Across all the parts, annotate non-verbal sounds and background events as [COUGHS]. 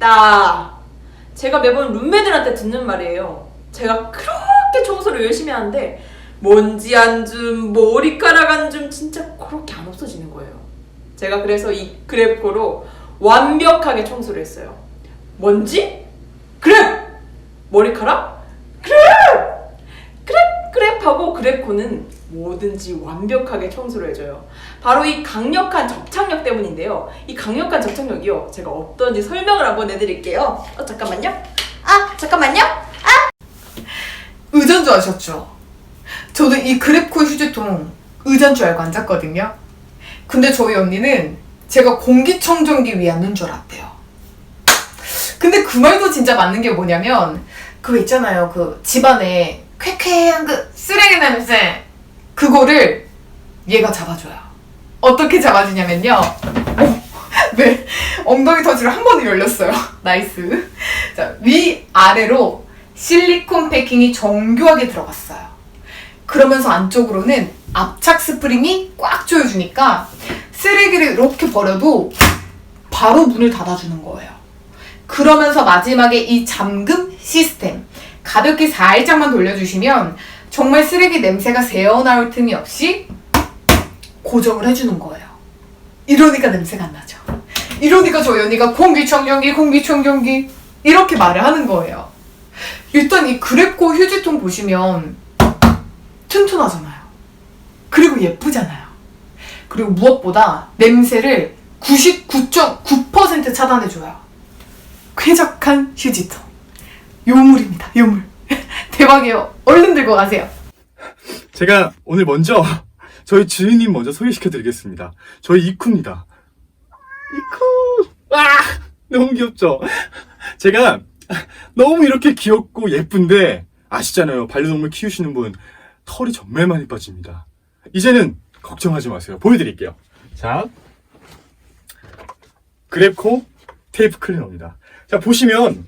안? 했다. 제가 매번 룸메들한테 듣는 말이에요. 제가 그렇게 청소를 열심히 하는데 먼지 한 줌, 머리카락 한줌 진짜 그렇게 안 없어지는 거예요. 제가 그래서 이 그랩코로 완벽하게 청소를 했어요. 먼지? 그랩! 머리카락? 그랩! 그랩! 그랩하고 그랩코는 뭐든지 완벽하게 청소를 해줘요. 바로 이 강력한 접착력 때문인데요. 이 강력한 접착력이요. 제가 어떤지 설명을 한번 해드릴게요. 어, 잠깐만요. 아, 잠깐만요. 의자인 줄 아셨죠? 저도 이 그랩코 휴지통 줄 알고 앉았거든요. 근데 저희 언니는 제가 공기청정기 위에 앉는 줄 알았대요. 근데 그 말도 진짜 맞는 게 뭐냐면 그거 있잖아요. 그 집안에 쾌쾌한 그 쓰레기 냄새 그거를 얘가 잡아줘요. 어떻게 잡아주냐면요. 어, 네 엉덩이 터지를 한 번에 열렸어요. 나이스. 자, 위 아래로 실리콘 패킹이 정교하게 들어갔어요. 그러면서 안쪽으로는 압착 스프링이 꽉 조여주니까 쓰레기를 이렇게 버려도 바로 문을 닫아주는 거예요. 그러면서 마지막에 이 잠금 시스템 가볍게 살짝만 돌려주시면 정말 쓰레기 냄새가 새어나올 틈이 없이 고정을 해주는 거예요. 이러니까 냄새가 안 나죠. 이러니까 저희 언니가 공기청정기, 공기청정기 이렇게 말을 하는 거예요. 일단 이 그랩코 휴지통 보시면 튼튼하잖아요. 그리고 예쁘잖아요. 그리고 무엇보다 냄새를 99.9% 차단해줘요. 쾌적한 휴지통. 요물입니다, 요물. 대박이에요. 얼른 들고 가세요. 제가 오늘 먼저 저희 주인님 먼저 소개시켜 드리겠습니다. 저희 이쿠입니다. 이쿠! 아! 너무 귀엽죠? 제가 너무 이렇게 귀엽고 예쁜데 아시잖아요. 반려동물 키우시는 분 털이 정말 많이 빠집니다. 이제는 걱정하지 마세요. 보여드릴게요. 자, 그랩코 테이프 클리너입니다. 자, 보시면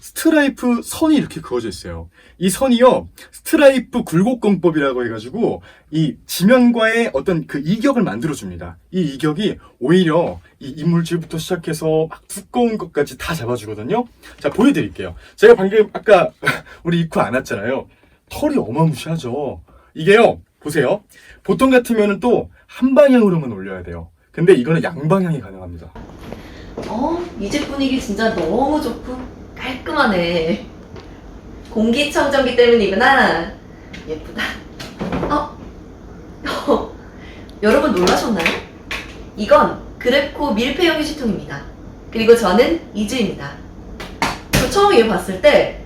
스트라이프 선이 이렇게 그어져 있어요. 이 선이요, 스트라이프 굴곡공법이라고 해가지고, 이 지면과의 어떤 그 이격을 만들어줍니다. 이 이격이 오히려 이 이물질부터 시작해서 막 두꺼운 것까지 다 잡아주거든요. 자, 보여드릴게요. 제가 방금 아까 [LAUGHS] 우리 이쿠 안 왔잖아요. 털이 어마무시하죠. 이게요, 보세요. 보통 같으면은 또한 방향으로만 올려야 돼요. 근데 이거는 양방향이 가능합니다. 어, 이집 분위기 진짜 너무 좋고 깔끔하네. 공기청정기 때문이구나. 예쁘다. 어? 어, 여러분 놀라셨나요? 이건 그랩코 밀폐형 휴지통입니다. 그리고 저는 이주입니다. 저 처음 이거 봤을 때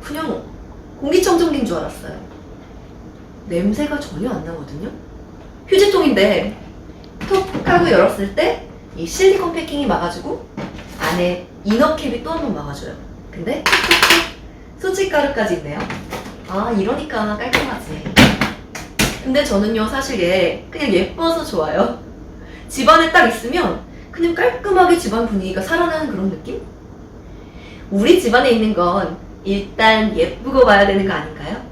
그냥 공기청정기인 줄 알았어요. 냄새가 전혀 안 나거든요. 휴지통인데 톡 하고 열었을 때 이 실리콘 패킹이 막아주고 안에 이너캡이 또 한 번 막아줘요. 근데 수치가루까지 있네요. 아 이러니까 깔끔하지. 근데 저는요 사실 얘 그냥 예뻐서 좋아요. 집안에 딱 있으면 그냥 깔끔하게 집안 분위기가 살아나는 그런 느낌? 우리 집안에 있는 건 일단 예쁘고 봐야 되는 거 아닌가요?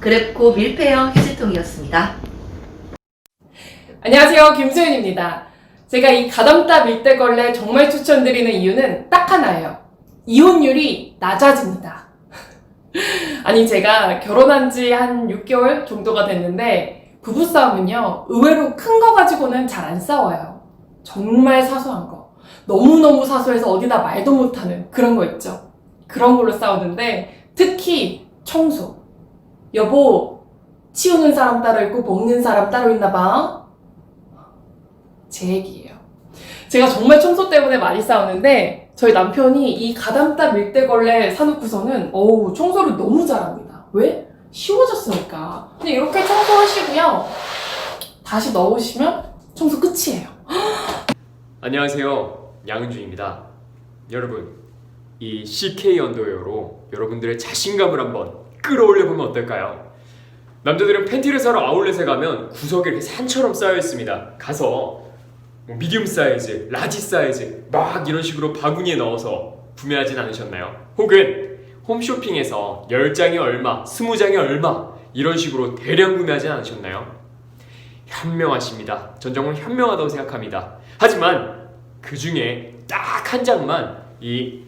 그랩코 밀폐형 휴지통이었습니다. 안녕하세요. 김소연입니다. 제가 이 가담따 밀대걸레 정말 추천드리는 이유는 딱 하나예요. 이혼율이 낮아집니다. 아니, 제가 결혼한 지 한 6개월 정도가 됐는데, 부부싸움은요, 의외로 큰 거 가지고는 잘 안 싸워요. 정말 사소한 거. 너무너무 사소해서 어디다 말도 못하는 그런 거 있죠. 그런 걸로 싸우는데, 특히 청소. 여보, 치우는 사람 따로 있고 먹는 사람 따로 있나 봐. 제 얘기예요. 제가 정말 청소 때문에 많이 싸우는데 저희 남편이 이 가담따 밀대걸레 사놓고서는 어우 청소를 너무 잘합니다. 왜? 쉬워졌으니까. 그냥 이렇게 청소하시고요. 다시 넣으시면 청소 끝이에요. [GASPS] 안녕하세요. 양은주입니다. 여러분, 이 CK 언더웨어로 여러분들의 자신감을 한번 끌어올려 보면 어떨까요? 남자들은 팬티를 사러 아울렛에 가면 구석에 이렇게 산처럼 쌓여 있습니다. 가서 뭐 미디움 사이즈, 라지 사이즈 막 이런 식으로 바구니에 넣어서 구매하진 않으셨나요? 혹은 홈쇼핑에서 10장이 얼마, 20장이 얼마 이런 식으로 대량 구매하진 않으셨나요? 현명하십니다. 전 정말 현명하다고 생각합니다. 하지만 그 중에 딱 한 장만 이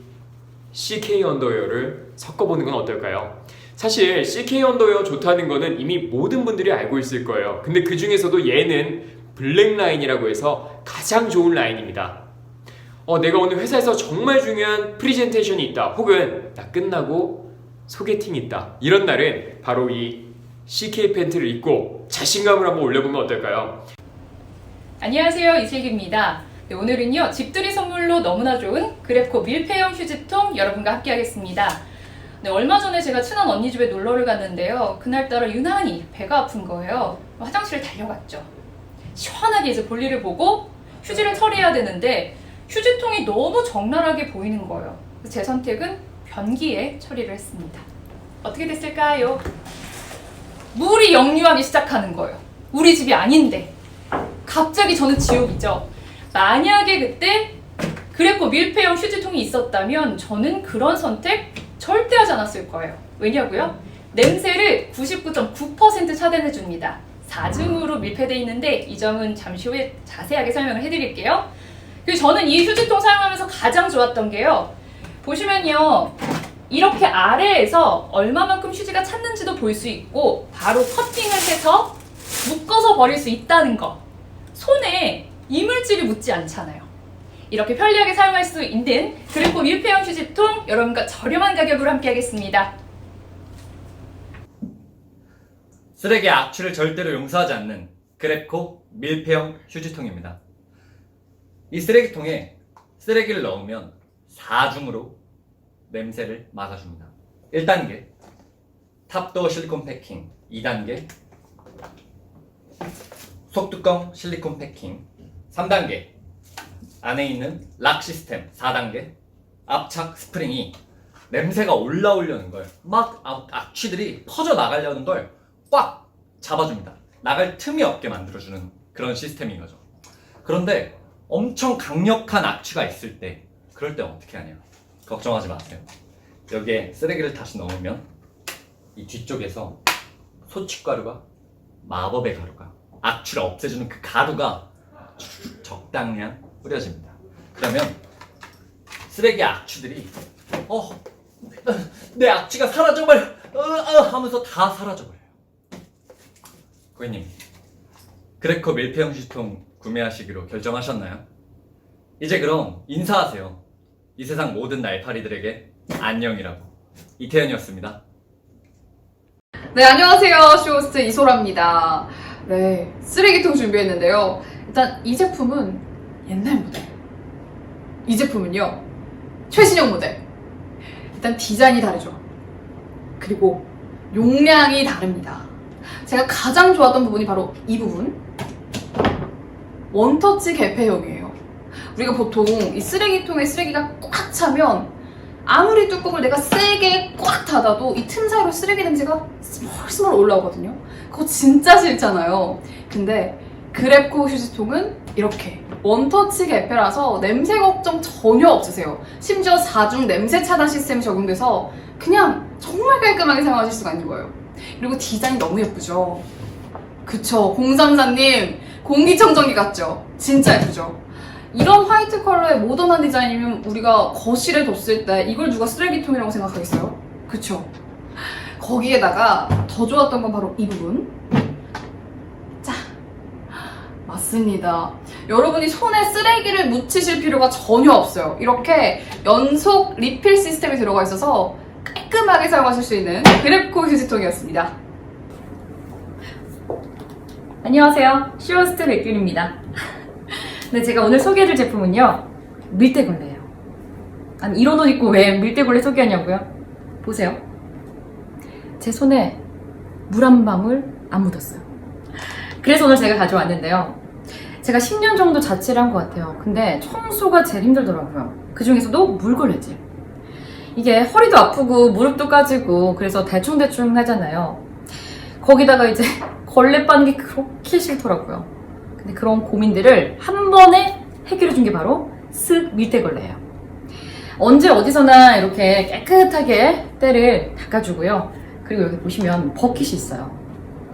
CK 언더웨어를 섞어보는 건 어떨까요? 사실 CK 언더웨어 좋다는 거는 이미 모든 분들이 알고 있을 거예요. 근데 그 중에서도 얘는 블랙 라인이라고 해서 가장 좋은 라인입니다. 어, 내가 오늘 회사에서 정말 중요한 프리젠테이션이 있다. 혹은 나 끝나고 소개팅이 있다. 이런 날은 바로 이 CK 팬티를 입고 자신감을 한번 올려보면 어떨까요? 안녕하세요 이슬기입니다. 네, 오늘은요 집들이 선물로 너무나 좋은 그래코 밀폐형 휴지통 여러분과 함께 하겠습니다. 네, 얼마 전에 제가 친한 언니 집에 놀러를 갔는데요. 그날따라 유난히 배가 아픈 거예요. 화장실에 달려갔죠. 시원하게 이제 볼일을 보고 휴지를 처리해야 되는데 휴지통이 너무 적나라하게 보이는 거예요. 제 선택은 변기에 처리를 했습니다. 어떻게 됐을까요? 물이 역류하기 시작하는 거예요. 우리 집이 아닌데. 갑자기 저는 지옥이죠. 만약에 그때 그래코 밀폐형 휴지통이 있었다면 저는 그런 선택 절대 하지 않았을 거예요. 왜냐고요? 냄새를 99.9% 차단해 줍니다. 4중으로 밀폐되어 있는데 이 점은 잠시 후에 자세하게 설명을 해드릴게요. 그리고 저는 이 휴지통 사용하면서 가장 좋았던 게요. 보시면요. 이렇게 아래에서 얼마만큼 휴지가 찼는지도 볼 수 있고 바로 커팅을 해서 묶어서 버릴 수 있다는 거. 손에 이물질이 묻지 않잖아요. 이렇게 편리하게 사용할 수 있는 그리고 밀폐형 휴지통 여러분과 저렴한 가격으로 함께 하겠습니다. 쓰레기 악취를 절대로 용서하지 않는 그래코 밀폐형 휴지통입니다. 이 쓰레기통에 쓰레기를 넣으면 4중으로 냄새를 막아줍니다. 1단계 탑도어 실리콘 패킹 2단계 속뚜껑 실리콘 패킹 3단계 안에 있는 락 시스템 4단계 압착 스프링이 냄새가 올라오려는 걸 막 악취들이 퍼져 나가려는 걸 꽉 잡아줍니다. 나갈 틈이 없게 만들어주는 그런 시스템인 거죠. 그런데 엄청 강력한 악취가 있을 때 그럴 때 어떻게 하냐? 걱정하지 마세요. 여기에 쓰레기를 다시 넣으면 이 뒤쪽에서 소취가루가 마법의 가루가 악취를 없애주는 그 가루가 적당량 뿌려집니다. 그러면 쓰레기 악취들이 어, 내 악취가 사라져버려 어, 어, 하면서 다 사라져버려요. 고객님, 그래커 밀폐형 휴지통 구매하시기로 결정하셨나요? 이제 그럼 인사하세요. 이 세상 모든 날파리들에게 안녕이라고. 이태현이었습니다. 네, 안녕하세요. 쇼호스트 이소라입니다. 네, 쓰레기통 준비했는데요. 일단 이 제품은 옛날 모델. 이 제품은요, 최신형 모델. 일단 디자인이 다르죠. 그리고 용량이 다릅니다. 제가 가장 좋았던 부분이 바로 이 부분. 원터치 개폐형이에요. 우리가 보통 이 쓰레기통에 쓰레기가 꽉 차면 아무리 뚜껑을 내가 세게 꽉 닫아도 이 틈 사이로 쓰레기 냄새가 스멀스멀 올라오거든요. 그거 진짜 싫잖아요. 근데 그랩코 휴지통은 이렇게 원터치 개폐라서 냄새 걱정 전혀 없으세요. 심지어 4중 냄새 차단 시스템이 적용돼서 그냥 정말 깔끔하게 사용하실 수가 있는 거예요. 그리고 디자인이 너무 예쁘죠? 그쵸. 034님, 공기청정기 같죠? 진짜 예쁘죠? 이런 화이트 컬러의 모던한 디자인이면 우리가 거실에 뒀을 때 이걸 누가 쓰레기통이라고 생각하겠어요? 그쵸? 거기에다가 더 좋았던 건 바로 이 부분. 자, 맞습니다. 여러분이 손에 쓰레기를 묻히실 필요가 전혀 없어요. 이렇게 연속 리필 시스템이 들어가 있어서 깔끔하게 사용하실 수 있는 그랩코 휴지통이었습니다. 안녕하세요. 쇼호스트 백균입니다. [LAUGHS] 네, 제가 오늘 소개해줄 제품은요. 밀대걸레예요. 아니, 이런 옷 입고 왜 밀대걸레 소개하냐고요? 보세요. 제 손에 물 한 방울 안 묻었어요. 그래서 오늘 제가 가져왔는데요. 제가 10년 정도 자취를 한 것 같아요. 근데 청소가 제일 힘들더라고요. 그 중에서도 물걸레질. 이게 허리도 아프고 무릎도 까지고 그래서 대충대충 하잖아요. 거기다가 이제 [LAUGHS] 걸레 빠는 게 그렇게 싫더라고요. 근데 그런 고민들을 한 번에 해결해 준 게 바로 쓱 밀대걸레예요. 언제 어디서나 이렇게 깨끗하게 때를 닦아주고요. 그리고 여기 보시면 버킷이 있어요.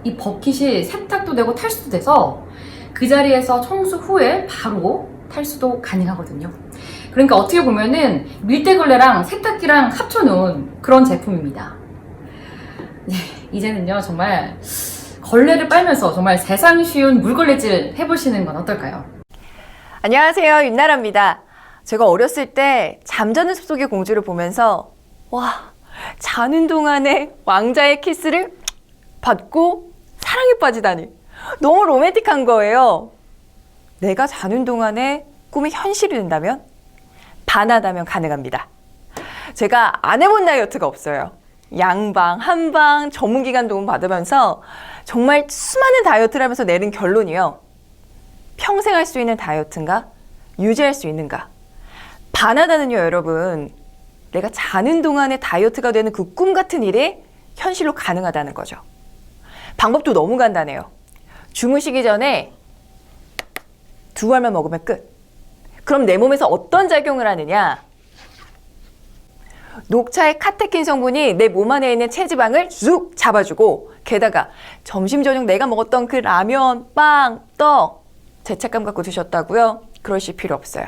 이 버킷이 세탁도 되고 탈수도 돼서 그 자리에서 청소 후에 바로 탈수도 가능하거든요. 그러니까 어떻게 보면은 밀대걸레랑 세탁기랑 합쳐놓은 그런 제품입니다. 네, [LAUGHS] 이제는요, 정말 걸레를 빨면서 정말 세상 쉬운 물걸레질 해보시는 건 어떨까요? 안녕하세요. 윤나라입니다. 제가 어렸을 때 잠자는 숲속의 공주를 보면서 와, 자는 동안에 왕자의 키스를 받고 사랑에 빠지다니. 너무 로맨틱한 거예요. 내가 자는 동안에 꿈이 현실이 된다면 반하다면 가능합니다. 제가 안 해본 다이어트가 없어요. 양방, 한방, 전문기관 도움 받으면서 정말 수많은 다이어트를 하면서 내린 결론이요. 평생 할 수 있는 다이어트인가? 유지할 수 있는가? 반하다는요, 여러분. 내가 자는 동안에 다이어트가 되는 그 꿈 같은 일이 현실로 가능하다는 거죠. 방법도 너무 간단해요. 주무시기 전에 두 알만 먹으면 끝. 그럼 내 몸에서 어떤 작용을 하느냐? 녹차의 카테킨 성분이 내 몸 안에 있는 체지방을 쑥 잡아주고 게다가 점심 저녁 내가 먹었던 그 라면, 빵, 떡 죄책감 갖고 드셨다고요? 그러실 필요 없어요.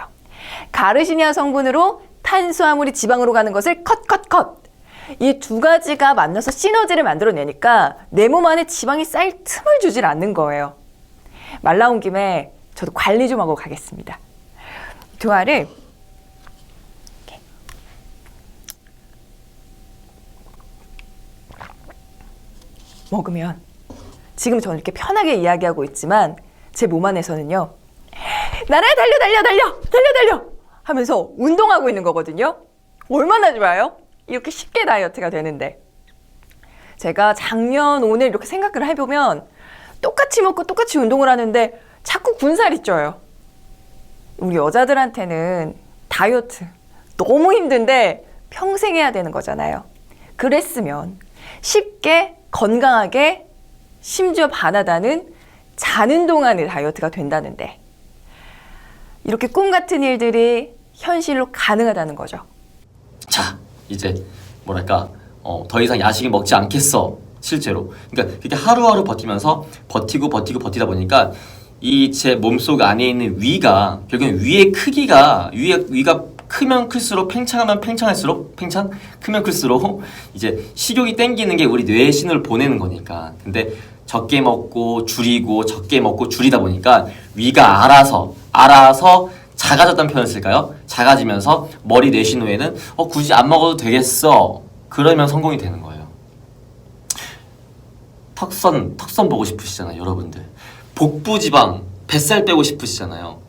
가르시니아 성분으로 탄수화물이 지방으로 가는 것을 컷, 컷, 컷. 이 두 가지가 만나서 시너지를 만들어내니까 내 몸 안에 지방이 쌓일 틈을 주질 않는 거예요. 말 나온 김에 저도 관리 좀 하고 가겠습니다. 두 알을 이렇게 먹으면 지금 저는 이렇게 편하게 이야기하고 있지만 제 몸 안에서는요. 나라야 달려 달려 달려 달려 달려 하면서 운동하고 있는 거거든요. 얼마나 좋아요? 이렇게 쉽게 다이어트가 되는데 제가 작년 오늘 이렇게 생각을 해보면 똑같이 먹고 똑같이 운동을 하는데 자꾸 군살이 쪄요. 우리 여자들한테는 다이어트 너무 힘든데 평생 해야 되는 거잖아요. 그랬으면 쉽게 건강하게 심지어 반하다는 자는 동안의 다이어트가 된다는데 이렇게 꿈 같은 일들이 현실로 가능하다는 거죠. 자, 이제 뭐랄까 어, 더 이상 야식을 먹지 않겠어 실제로. 그러니까 그렇게 하루하루 버티면서 버티고 버티고 버티다 보니까 이 제 몸속 안에 있는 위가 결국엔 위의 크기가 위의 위가 크면 클수록 팽창하면 팽창할수록 팽창 크면 클수록 이제 식욕이 땡기는 게 우리 뇌에 신호를 보내는 거니까. 근데 적게 먹고 줄이고 적게 먹고 줄이다 보니까 위가 알아서 알아서 작아졌다는 표현을 쓸까요? 작아지면서 머리 뇌 신호에는 어 굳이 안 먹어도 되겠어. 그러면 성공이 되는 거예요. 턱선 턱선 보고 싶으시잖아요, 여러분들. 복부 지방 뱃살 빼고 싶으시잖아요.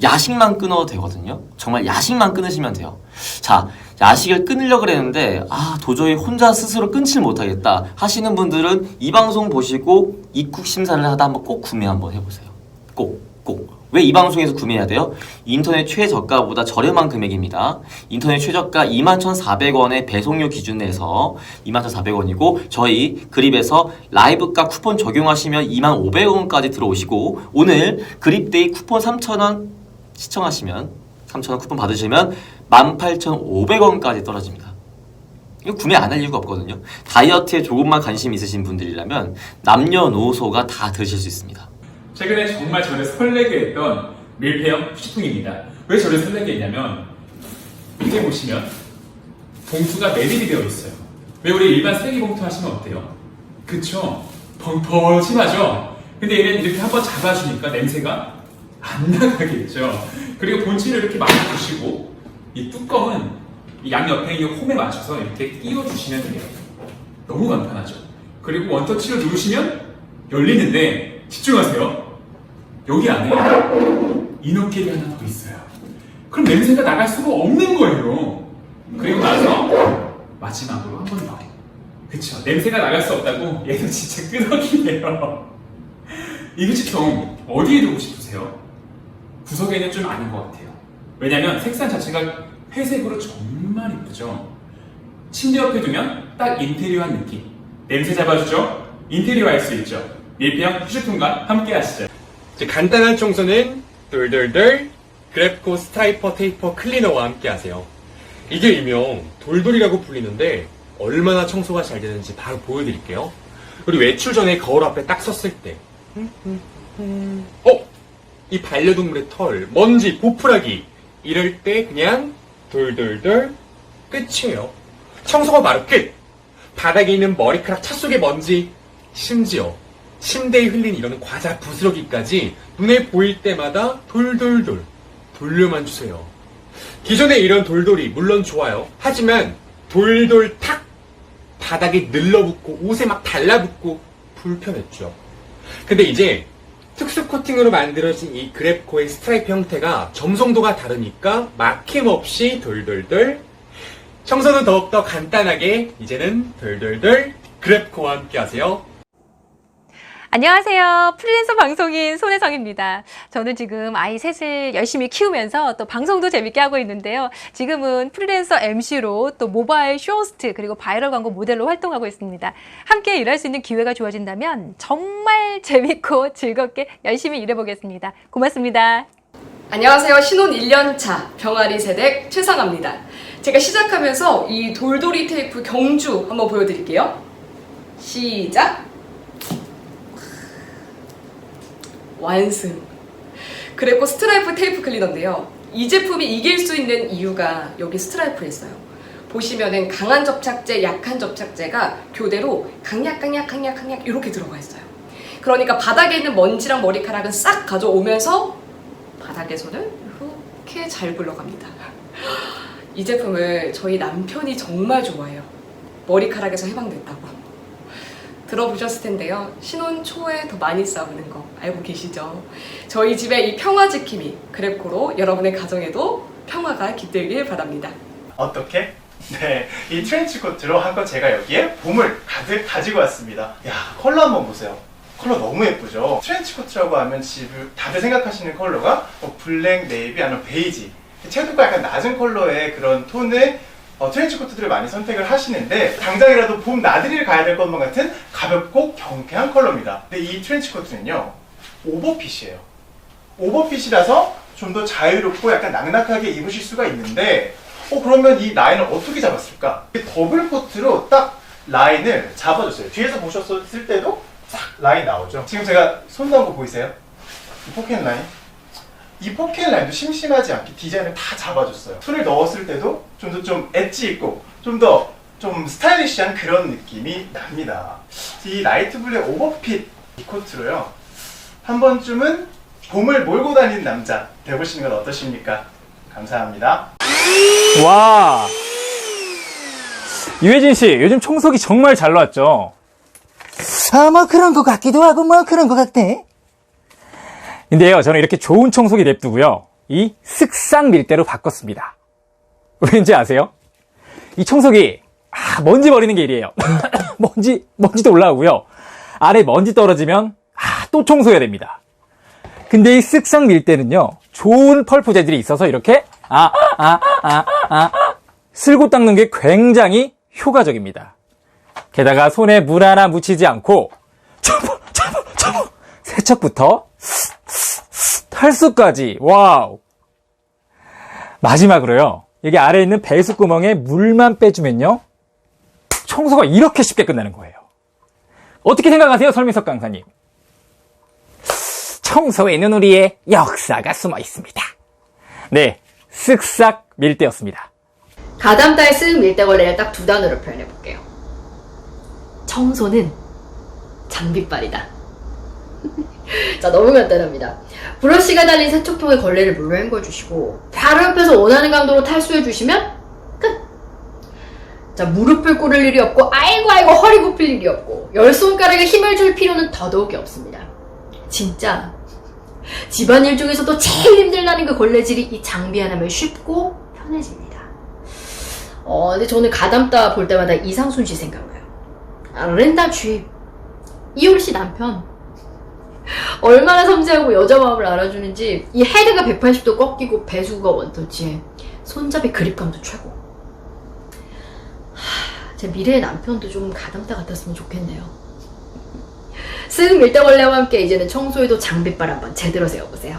야식만 끊어도 되거든요. 정말 야식만 끊으시면 돼요. 자, 야식을 끊으려고 그랬는데 아 도저히 혼자 스스로 끊질 못하겠다 하시는 분들은 이 방송 보시고 입국 심사를 하다 한번 꼭 구매 한번 해보세요. 꼭 꼭. 왜 이 방송에서 구매해야 돼요? 인터넷 최저가보다 저렴한 금액입니다. 인터넷 최저가 21,400원의 배송료 기준에서 21,400원이고 저희 그립에서 라이브가 쿠폰 적용하시면 25,500원까지 들어오시고 오늘 그립데이 쿠폰 3,000원 시청하시면 3,000원 쿠폰 받으시면 18,500원까지 떨어집니다. 이거 구매 안 할 이유가 없거든요. 다이어트에 조금만 관심 있으신 분들이라면 남녀노소가 다 드실 수 있습니다. 최근에 정말 저를 설레게 했던 밀폐형 휴지통입니다. 왜 저를 설레게 했냐면 밑에 보시면 봉투가 매립이 되어 있어요. 왜 우리 일반 쓰레기 봉투 하시면 어때요? 그쵸? 펑퍼짐하죠? 근데 얘는 이렇게 한번 잡아주니까 냄새가 안 나가겠죠. 그리고 본체를 이렇게 맞춰주시고 이 뚜껑은 이 양옆에 이 홈에 맞춰서 이렇게 끼워주시면 돼요. 너무 간편하죠. 그리고 원터치를 누르시면 열리는데 집중하세요. 여기 안에 이너깨가 하나 더 있어요. 그럼 냄새가 나갈 수가 없는 거예요. 그리고 나서 마지막으로 한 번 더. 그쵸. 냄새가 나갈 수 없다고 얘도 진짜 끄덕이네요. 이 휴지통 어디에 두고 싶으세요? 구석에는 좀 아닌 것 같아요. 왜냐면 색상 자체가 회색으로 정말 이쁘죠. 침대 옆에 두면 딱 인테리어한 느낌. 냄새 잡아주죠? 인테리어 할 수 있죠. 밀폐형 휴지통과 함께 하시죠. 간단한 청소는 돌돌돌 그래프코 스타이퍼 테이퍼 클리너와 함께 하세요. 이게 일명 돌돌이라고 불리는데 얼마나 청소가 잘 되는지 바로 보여드릴게요. 우리 외출 전에 거울 앞에 딱 섰을 때 어? 이 반려동물의 털, 먼지, 보풀하기 이럴 때 그냥 돌돌돌 끝이에요. 청소가 바로 끝. 바닥에 있는 머리카락 차 속의 먼지, 심지어 침대에 흘린 이런 과자 부스러기까지 눈에 보일 때마다 돌돌돌 돌려만 주세요. 기존에 이런 돌돌이 물론 좋아요. 하지만 돌돌 탁 바닥에 늘러붙고 옷에 막 달라붙고 불편했죠. 근데 이제 특수 코팅으로 만들어진 이 그래프코의 스트라이프 형태가 점성도가 다르니까 막힘없이 돌돌돌 청소는 더욱더 간단하게 이제는 돌돌돌 그래프코와 함께 하세요. 안녕하세요. 프리랜서 방송인 손혜성입니다. 저는 지금 아이 셋을 열심히 키우면서 또 방송도 재밌게 하고 있는데요. 지금은 프리랜서 MC로 또 모바일 쇼호스트 그리고 바이럴 광고 모델로 활동하고 있습니다. 함께 일할 수 있는 기회가 주어진다면 정말 재밌고 즐겁게 열심히 일해보겠습니다. 고맙습니다. 안녕하세요. 신혼 1년차 병아리 세댁 최상아입니다. 제가 시작하면서 이 돌돌이 테이프 경주 한번 보여드릴게요. 시작! 완승. 그래고 스트라이프 테이프 클리너인데요. 이 제품이 이길 수 있는 이유가 여기 스트라이프에 있어요. 보시면은 강한 접착제, 약한 접착제가 교대로 강약, 강약, 강약, 강약 이렇게 들어가 있어요. 그러니까 바닥에 있는 먼지랑 머리카락은 싹 가져오면서 바닥에서는 이렇게 잘 굴러갑니다. 이 제품을 저희 남편이 정말 좋아해요. 머리카락에서 해방됐다고. 들어보셨을 텐데요. 신혼 초에 더 많이 싸우는 거 알고 계시죠? 저희 집의 이 평화 지킴이 그래프로 여러분의 가정에도 평화가 깃들길 바랍니다. 어떻게? [LAUGHS] 네, 이 트렌치 코트로 한껏 제가 여기에 봄을 가득 가지고 왔습니다. 야, 컬러 한번 보세요. 컬러 너무 예쁘죠? 트렌치 코트라고 하면 집을 다들 생각하시는 컬러가 뭐 블랙, 네이비, 아니면 베이지. 채도가 약간 낮은 컬러의 그런 톤의 어, 트렌치 코트들을 많이 선택을 하시는데 당장이라도 봄 나들이를 가야 될 것만 같은 가볍고 경쾌한 컬러입니다. 근데 이 트렌치 코트는요 오버핏이에요. 오버핏이라서 좀 더 자유롭고 약간 낙낙하게 입으실 수가 있는데 어 그러면 이 라인을 어떻게 잡았을까? 더블 코트로 딱 라인을 잡아줬어요. 뒤에서 보셨을 때도 싹 라인 나오죠. 지금 제가 손 넣은 거 보이세요? 이 포켓 라인. 이 포켓 라인도 심심하지 않게 디자인을 다 잡아줬어요. 손을 넣었을 때도 좀 더 좀 엣지 있고 좀더좀 스타일리시한 그런 느낌이 납니다. 이 라이트 블랙 오버핏 이 코트로요. 한 번쯤은 봄을 몰고 다니는 남자 되보시는 건 어떠십니까? 감사합니다. 와. 유혜진 씨, 요즘 청소기 정말 잘 나왔죠? 아, 뭐 그런 것 같기도 하고, 뭐 그런 것 같네. 근데요, 저는 이렇게 좋은 청소기 냅두고요. 이 쓱싹 밀대로 바꿨습니다. [LAUGHS] 왠지 아세요? 이 청소기, 아, 먼지 버리는 게 일이에요. [COUGHS] 먼지, 먼지도 올라오고요. 아래 먼지 떨어지면, 아, 또 청소해야 됩니다. 근데 이 쓱싹 밀대는요, 좋은 펄프 재질이 있어서 이렇게, 아, 아, 아, 아, 쓸고 닦는 게 굉장히 효과적입니다. 게다가 손에 물 하나 묻히지 않고, 접어, 접어, 접어! 세척부터 탈수까지, 와우! 마지막으로요, 여기 아래에 있는 배수 구멍에 물만 빼주면요, 청소가 이렇게 쉽게 끝나는 거예요. 어떻게 생각하세요, 설미석 강사님? 청소에는 우리의 역사가 숨어 있습니다. 네, 쓱싹 밀대였습니다. 가담달 쓱 밀대걸레를 딱 두 단어로 표현해 볼게요. 청소는 장비빨이다. [LAUGHS] 자, 너무 간단합니다. 브러쉬가 달린 세척통에 걸레를 물로 헹궈 주시고 바로 옆에서 원하는 강도로 탈수해 주시면 끝. 자, 무릎을 꿇을 일이 없고 아이고 아이고 허리 굽힐 일이 없고 열 손가락에 힘을 줄 필요는 더더욱이 없습니다. 진짜 집안일 중에서도 제일 힘들다는 그 걸레질이 이 장비 하나면 쉽고 편해집니다. 어, 근데 저는 가담따 볼 때마다 이상순 씨 생각나요. 아, 렌다 주입. 이효리 씨 남편. [LAUGHS] 얼마나 섬세하고 여자 마음을 알아주는지 이 헤드가 180도 꺾이고 배수구가 원터치에 손잡이 그립감도 최고. 하, 제 미래의 남편도 좀 가담따 같았으면 좋겠네요. 쓱 밀대걸레와 함께 이제는 청소에도 장비빨 한번 제대로 세워보세요.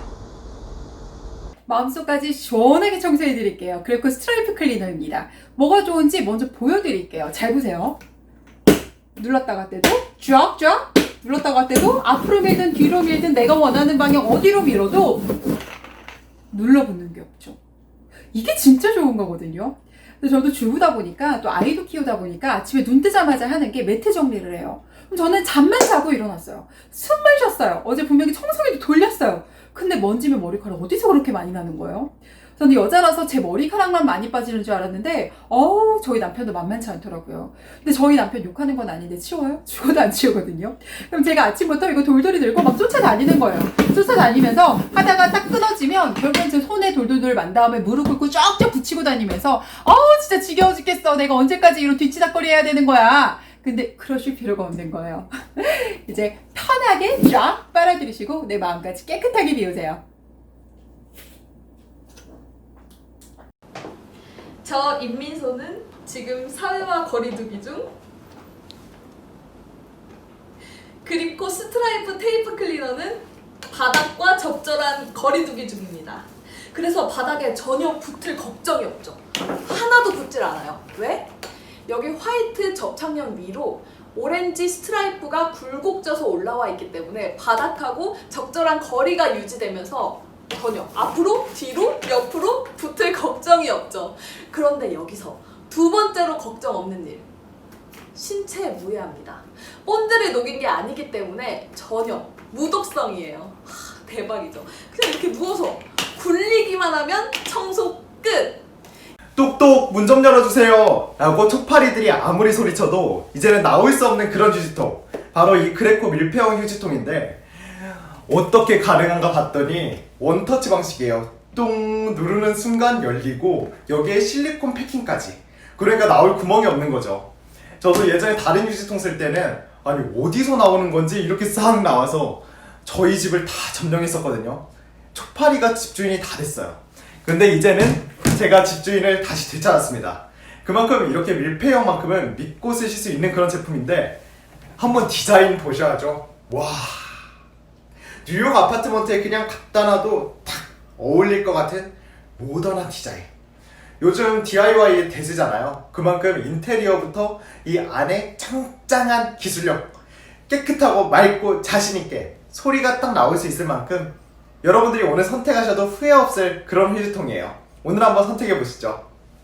마음속까지 시원하게 청소해 드릴게요. 그리고 스트라이프 클리너입니다. 뭐가 좋은지 먼저 보여드릴게요. 잘 보세요. 눌렀다가 때도 쫙쫙 눌렀다고 할 때도 앞으로 밀든 뒤로 밀든 내가 원하는 방향 어디로 밀어도 눌러붙는 게 없죠. 이게 진짜 좋은 거거든요. 근데 저도 주부다 보니까 또 아이도 키우다 보니까 아침에 눈 뜨자마자 하는 게 매트 정리를 해요. 그럼 저는 잠만 자고 일어났어요. 숨만 쉬었어요. 어제 분명히 청소기도 돌렸어요. 근데 먼지면 머리카락 어디서 그렇게 많이 나는 거예요? 저는 여자라서 제 머리카락만 많이 빠지는 줄 알았는데 어우 저희 남편도 만만치 않더라고요. 근데 저희 남편 욕하는 건 아닌데 치워요? [LAUGHS] 죽어도 안 치우거든요. 그럼 제가 아침부터 이거 돌돌이 들고 막 쫓아다니는 거예요. 쫓아다니면서 하다가 딱 끊어지면 결국엔 제 손에 돌돌돌 만 다음에 무릎 꿇고 쫙쫙 붙이고 다니면서 어우 진짜 지겨워 죽겠어. 내가 언제까지 이런 뒤치다거리 해야 되는 거야. 근데 그러실 필요가 없는 거예요. [LAUGHS] 이제 편하게 쫙 빨아들이시고 내 마음까지 깨끗하게 비우세요. 저 임민소는 지금 사회와 거리두기 중 그리고 스트라이프 테이프 클리너는 바닥과 적절한 거리두기 중입니다. 그래서 바닥에 전혀 붙을 걱정이 없죠. 하나도 붙질 않아요. 왜? 여기 화이트 접착력 위로 오렌지 스트라이프가 굴곡져서 올라와 있기 때문에 바닥하고 적절한 거리가 유지되면서 전혀 앞으로, 뒤로, 옆으로 붙을 걱정이 없죠. 그런데 여기서 두 번째로 걱정 없는 일. 신체에 무해합니다. 본드를 녹인 게 아니기 때문에 전혀 무독성이에요. 하, 대박이죠. 그냥 이렇게 누워서 굴리기만 하면 청소 끝! 똑똑 문 좀 열어주세요 라고 촉파리들이 아무리 소리쳐도 이제는 나올 수 없는 그런 휴지통 바로 이 그레코 밀폐형 휴지통인데 어떻게 가능한가 봤더니 원터치 방식이에요. 뚱 누르는 순간 열리고 여기에 실리콘 패킹까지. 그러니까 나올 구멍이 없는 거죠. 저도 예전에 다른 휴지통 쓸 때는 아니 어디서 나오는 건지 이렇게 싹 나와서 저희 집을 다 점령했었거든요. 촉파리가 집주인이 다 됐어요. 근데 이제는 제가 집주인을 다시 되찾았습니다. 그만큼 이렇게 밀폐형만큼은 믿고 쓰실 수 있는 그런 제품인데 한번 디자인 보셔야죠. 와 뉴욕 아파트먼트에 그냥 갖다 놔도 딱 어울릴 것 같은 모던한 디자인. 요즘 DIY 대세잖아요. 그만큼 인테리어부터 이 안에 짱짱한 기술력, 깨끗하고 맑고 자신있게 소리가 딱 나올 수 있을 만큼 여러분들이 오늘 선택하셔도 후회 없을 그런 휴지통이에요. 오늘 한번 선택해 보시죠.